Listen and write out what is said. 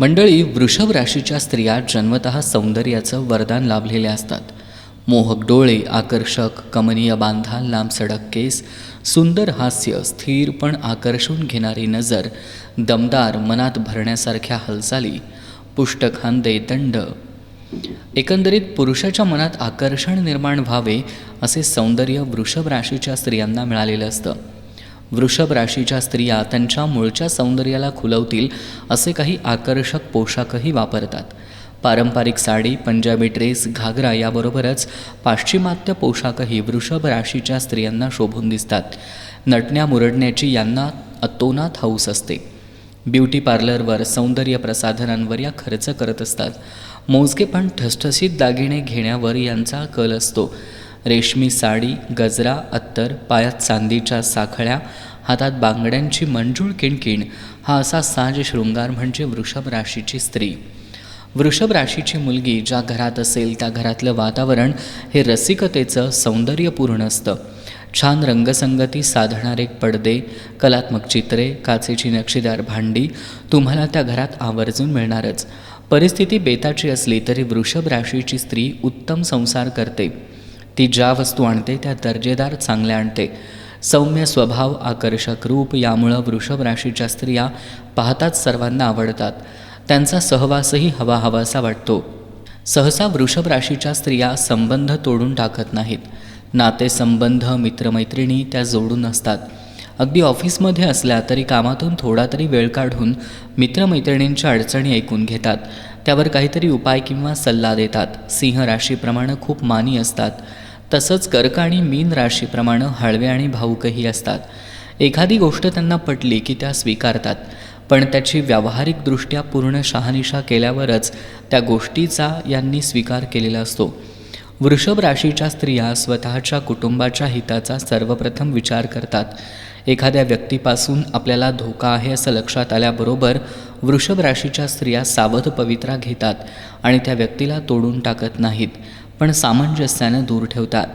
मंडळी वृषभ राशीच्या स्त्रिया जन्मत सौंदर्याचं वरदान लाभलेल्या असतात. मोहक डोळे आकर्षक कमनीय बांधा लांब सडक केस सुंदर हास्य स्थिर पण आकर्षून घेणारी नजर दमदार मनात भरण्यासारख्या हालचाली पुष्ट खांदे दंड. एकंदरीत पुरुषाच्या मनात आकर्षण निर्माण व्हावे असे सौंदर्य वृषभ राशीच्या स्त्रियांना मिळालेलं असतं. वृषभ राशीच्या स्त्रिया त्यांच्या मूळच्या सौंदर्याला खुलवतील असे काही आकर्षक पोशाखही वापरतात. पारंपरिक साडी पंजाबी ड्रेस घागरा याबरोबरच पाश्चिमात्य पोशाखही वृषभ राशीच्या स्त्रियांना शोभून दिसतात. नटण्या मुरडण्याची यांना अतोनात हौस असते. ब्युटी पार्लरवर सौंदर्य प्रसाधनांवर या खर्च करत असतात. मोजके पण ठसठसीत दागिने घेण्यावर यांचा कल असतो. रेशमी साडी गजरा अत्तर पायात चांदीच्या साखळ्या हातात बांगड्यांची मंजूळ किणकिण हा असा साज शृंगार म्हणजे वृषभ राशीची स्त्री. वृषभ राशीची मुलगी ज्या घरात असेल त्या घरातलं वातावरण हे रसिकतेचं सौंदर्यपूर्ण असतं. छान रंगसंगती साधणारे पडदे कलात्मक चित्रे काचेची नक्षीदार भांडी तुम्हाला त्या घरात आवर्जून मिळणारच. परिस्थिती बेताची असली तरी वृषभ राशीची स्त्री उत्तम संसार करते. ती ज्या वस्तू आणते त्या दर्जेदार चांगल्या आणते. सौम्य स्वभाव आकर्षक रूप यामुळं वृषभ राशीच्या स्त्रिया पाहताच सर्वांना आवडतात. त्यांचा सहवासही हवा हवासा वाटतो. सहसा वृषभ राशीच्या स्त्रिया संबंध तोडून टाकत नाहीत. नातेसंबंध मित्रमैत्रिणी त्या जोडून असतात अगदी ऑफिसमध्ये असल्या तरी कामातून थोडा तरी वेळ काढून मित्रमैत्रिणींच्या अडचणी ऐकून घेतात. त्यावर काहीतरी उपाय किंवा सल्ला देतात. सिंह राशीप्रमाणे खूप मानी असतात. तसंच कर्क आणि मीन राशीप्रमाणे हळवे आणि भाऊकही असतात. एखादी गोष्ट त्यांना पटली की त्या स्वीकारतात पण त्याची व्यावहारिकदृष्ट्या पूर्ण शहानिशा केल्यावरच त्या गोष्टीचा यांनी स्वीकार केलेला असतो. वृषभ राशीच्या स्त्रिया स्वतःच्या कुटुंबाच्या हिताचा सर्वप्रथम विचार करतात. एखाद्या व्यक्तीपासून आपल्याला धोका आहे असं लक्षात आल्याबरोबर वृषभ राशीच्या स्त्रिया सावध पवित्रा घेतात आणि त्या व्यक्तीला तोडून टाकत नाहीत. पण सामंजस्यानं दूर ठेवतात.